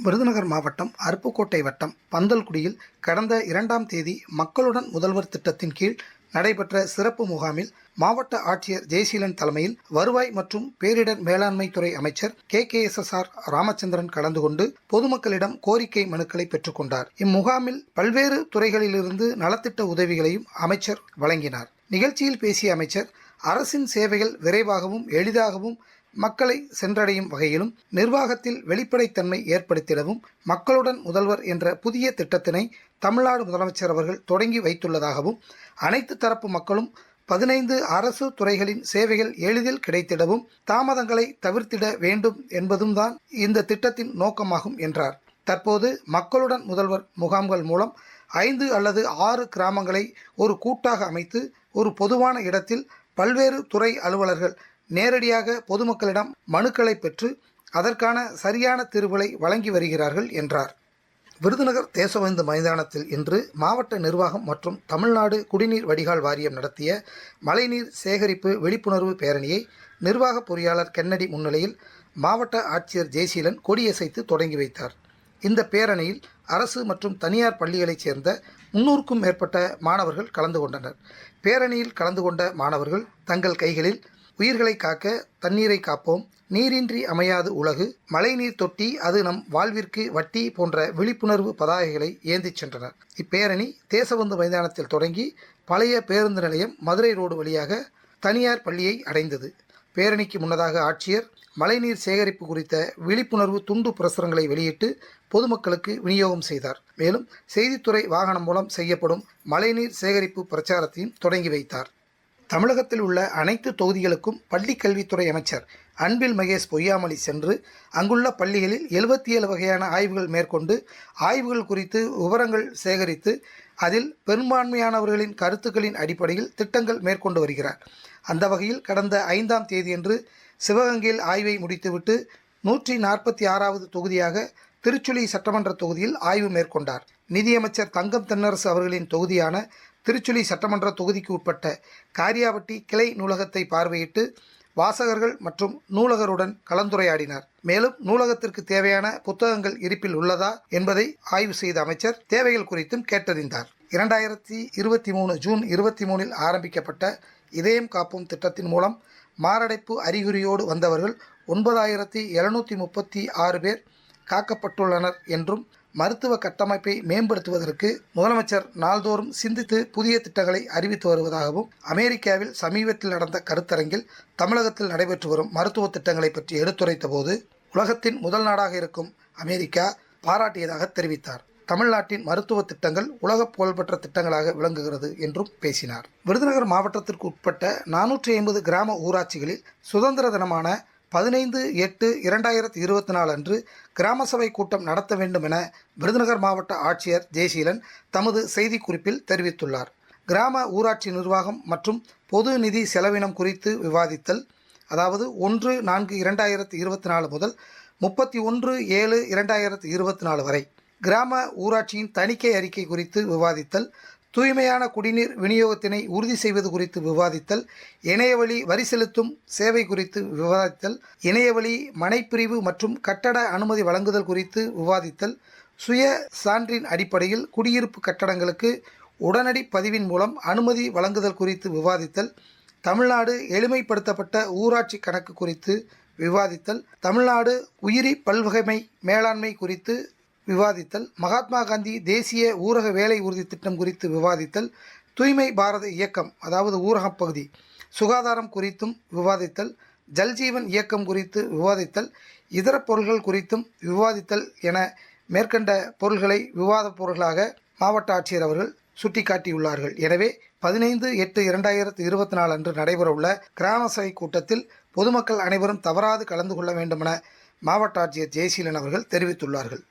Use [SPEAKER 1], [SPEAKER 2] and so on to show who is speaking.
[SPEAKER 1] விருதுநகர் மாவட்டம் அருப்புக்கோட்டை வட்டம் பந்தல்குடியில் கடந்த இரண்டாம் தேதி மக்களுடன் முதல்வர் திட்டத்தின் கீழ் நடைபெற்ற சிறப்பு முகாமில் மாவட்ட ஆட்சியர் ஜெயசீலன் தலைமையில் வருவாய் மற்றும் பேரிடர் மேலாண்மை துறை அமைச்சர் K. K. S. S. R. Ramachandran கலந்து கொண்டு பொதுமக்களிடம் கோரிக்கை மனுக்களை பெற்றுக்கொண்டார் இம்முகாமில் பல்வேறு துறைகளிலிருந்து நலத்திட்ட உதவிகளையும் அமைச்சர் வழங்கினார். நிகழ்ச்சியில் பேசிய அமைச்சர் அரசின் சேவைகள் விரைவாகவும் எளிதாகவும் மக்களை சென்றடையும் வகையிலும் நிர்வாகத்தில் வெளிப்படைத்தன்மை ஏற்படுத்திடவும் மக்களுடன் முதல்வர் என்ற புதிய திட்டத்தினை தமிழ்நாடு முதலமைச்சர் அவர்கள் தொடங்கி வைத்துள்ளதாகவும் அனைத்து தரப்பு மக்களும் பதினைந்து அரசு துறைகளின் சேவைகள் எளிதில் கிடைத்திடவும் தாமதங்களை தவிர்த்திட வேண்டும் என்பதும் தான் இந்த திட்டத்தின் நோக்கமாகும் என்றார். தற்போது மக்களுடன் முதல்வர் முகாம்கள் மூலம் ஐந்து அல்லது ஆறு கிராமங்களை ஒரு கூட்டாக அமைத்து ஒரு பொதுவான இடத்தில் பல்வேறு துறை அலுவலர்கள் நேரடியாக பொதுமக்களிடம் மனுக்களை பெற்று அதற்கான சரியான தீர்வுகளை வழங்கி வருகிறார்கள் என்றார். விருதுநகர் தேசவந்து மைதானத்தில் இன்று மாவட்ட நிர்வாகம் மற்றும் தமிழ்நாடு குடிநீர் வடிகால் வாரியம் நடத்திய மழைநீர் சேகரிப்பு விழிப்புணர்வு பேரணியை நிர்வாக பொறியாளர் கென்னடி முன்னிலையில் மாவட்ட ஆட்சியர் ஜெயசீலன் கொடியசைத்து தொடங்கி வைத்தார். இந்த பேரணியில் அரசு மற்றும் தனியார் பள்ளிகளைச் சேர்ந்த முன்னூறுக்கும் மேற்பட்ட மாணவர்கள் கலந்து கொண்டனர். பேரணியில் கலந்து கொண்ட மாணவர்கள் தங்கள் கைகளில் உயிர்களை காக்க தண்ணீரை காப்போம். நீரின்றி அமையாது உலகு. மழைநீர் தொட்டி அது நம் வாழ்விற்கு வட்டி போன்ற விழிப்புணர்வு பதாகைகளை ஏந்திச் சென்றனர். இப்பேரணி தேசபந்து மைதானத்தில் தொடங்கி பழைய பேருந்து நிலையம் மதுரை ரோடு வழியாக தனியார் பள்ளியை அடைந்தது. பேரணிக்கு முன்னதாக ஆட்சியர் மழைநீர் சேகரிப்பு குறித்த விழிப்புணர்வு துண்டு பிரசுரங்களை வெளியிட்டு பொதுமக்களுக்கு விநியோகம் செய்தார். மேலும் செய்தித்துறை வாகனம் மூலம் செய்யப்படும் மழைநீர் சேகரிப்பு பிரச்சாரத்தையும் தொடங்கி வைத்தார். தமிழகத்தில் உள்ள அனைத்து தொகுதிகளுக்கும் பள்ளி கல்வித்துறை அமைச்சர் அன்பில் மகேஷ் பொய்யாமொழி சென்று அங்குள்ள பள்ளிகளில் எழுபத்தி ஏழு வகையான ஆய்வுகள் மேற்கொண்டு ஆய்வுகள் குறித்து விவரங்கள் சேகரித்து அதில் பெரும்பான்மையானவர்களின் கருத்துக்களின் அடிப்படையில் திட்டங்கள் மேற்கொண்டு வருகிறார். அந்த வகையில் கடந்த ஐந்தாம் தேதியன்று சிவகங்கையில் ஆய்வை முடித்துவிட்டு நூற்றி நாற்பத்தி ஆறாவது தொகுதியாக திருச்சுழி சட்டமன்ற தொகுதியில் ஆய்வு மேற்கொண்டார். நிதியமைச்சர் தங்கம் தென்னரசு அவர்களின் தொகுதியான திருச்சுழி சட்டமன்ற தொகுதிக்கு உட்பட்ட காரியாவட்டி கிளை நூலகத்தை பார்வையிட்டு வாசகர்கள் மற்றும் நூலகருடன் கலந்துரையாடினார். மேலும் நூலகத்திற்கு தேவையான புத்தகங்கள் இருப்பில் உள்ளதா என்பதை ஆய்வு செய்த அமைச்சர் தேவைகள் குறித்தும் கேட்டறிந்தார். இரண்டாயிரத்தி இருபத்தி மூணு ஜூன் இருபத்தி மூணில் ஆரம்பிக்கப்பட்ட இதயம் காப்போம் திட்டத்தின் மூலம் மாரடைப்பு அறிகுறியோடு வந்தவர்கள் ஒன்பதாயிரத்தி எழுநூற்றி முப்பத்தி ஆறு பேர் காக்கப்பட்டுள்ளனர் என்றும் மருத்துவ கட்டமைப்பை மேம்படுத்துவதற்கு முதலமைச்சர் நாள்தோறும் சிந்தித்து புதிய திட்டங்களை அறிவித்து வருவதாகவும் அமெரிக்காவில் சமீபத்தில் நடந்த கருத்தரங்கில் தமிழகத்தில் நடைபெற்று வரும் மருத்துவ திட்டங்களை பற்றி எடுத்துரைத்த போது உலகத்தின் முதல் நாடாக இருக்கும் அமெரிக்கா பாராட்டியதாக தெரிவித்தார். தமிழ்நாட்டின் மருத்துவ திட்டங்கள் உலக புகழ்பெற்ற திட்டங்களாக விளங்குகிறது என்றும் பேசினார். விருதுநகர் மாவட்டத்திற்கு உட்பட்ட நானூற்றி ஐம்பது கிராம ஊராட்சிகளில் சுதந்திர தினமான பதினைந்து எட்டு இரண்டாயிரத்தி இருபத்தி நாலு அன்று கிராம சபை கூட்டம் நடத்த வேண்டும் என விருதுநகர் மாவட்ட ஆட்சியர் ஜெயசீலன் தமது செய்திக்குறிப்பில் தெரிவித்துள்ளார். கிராம ஊராட்சி நிர்வாகம் மற்றும் பொது நிதி செலவினம் குறித்து விவாதித்தல் அதாவது ஒன்று நான்கு இரண்டாயிரத்தி இருபத்தி நாலு முதல் முப்பத்தி ஒன்று ஏழு இரண்டாயிரத்தி இருபத்தி நாலு வரை கிராம ஊராட்சியின் தணிக்கை அறிக்கை குறித்து விவாதித்தல் தூய்மையான குடிநீர் விநியோகத்தினை உறுதி செய்வது குறித்து விவாதித்தல் இணையவழி வரி செலுத்தும் சேவை குறித்து விவாதித்தல் இணையவழி மனைப்பிரிவு மற்றும் கட்டட அனுமதி வழங்குதல் குறித்து விவாதித்தல் சுய சான்றின் அடிப்படையில் குடியிருப்பு கட்டடங்களுக்கு உடனடி பதிவின் மூலம் அனுமதி வழங்குதல் குறித்து விவாதித்தல் தமிழ்நாடு எளிமைப்படுத்தப்பட்ட ஊராட்சி கணக்கு குறித்து விவாதித்தல் தமிழ்நாடு உயிரி பல்வகைமை மேலாண்மை குறித்து விவாதித்தல். மகாத்மா காந்தி தேசிய ஊரக வேலை உறுதி திட்டம் குறித்து விவாதித்தல். தூய்மை பாரத இயக்கம் அதாவது ஊரகப் பகுதி சுகாதாரம் குறித்தும் விவாதித்தல். ஜல்ஜீவன் இயக்கம் குறித்து விவாதித்தல். இதர பொருள்கள் குறித்தும் விவாதித்தல் என மேற்கண்ட பொருள்களை விவாதப் பொருள்களாக மாவட்ட ஆட்சியர் அவர்கள் சுட்டிக்காட்டியுள்ளார்கள். எனவே பதினைந்து எட்டு இரண்டாயிரத்து இருபத்தி நாலு அன்று நடைபெறவுள்ள கிராம சபை கூட்டத்தில் பொதுமக்கள் அனைவரும் தவறாது கலந்து கொள்ள வேண்டுமென மாவட்ட ஆட்சியர் ஜெயசீலன் அவர்கள் தெரிவித்துள்ளார்கள்.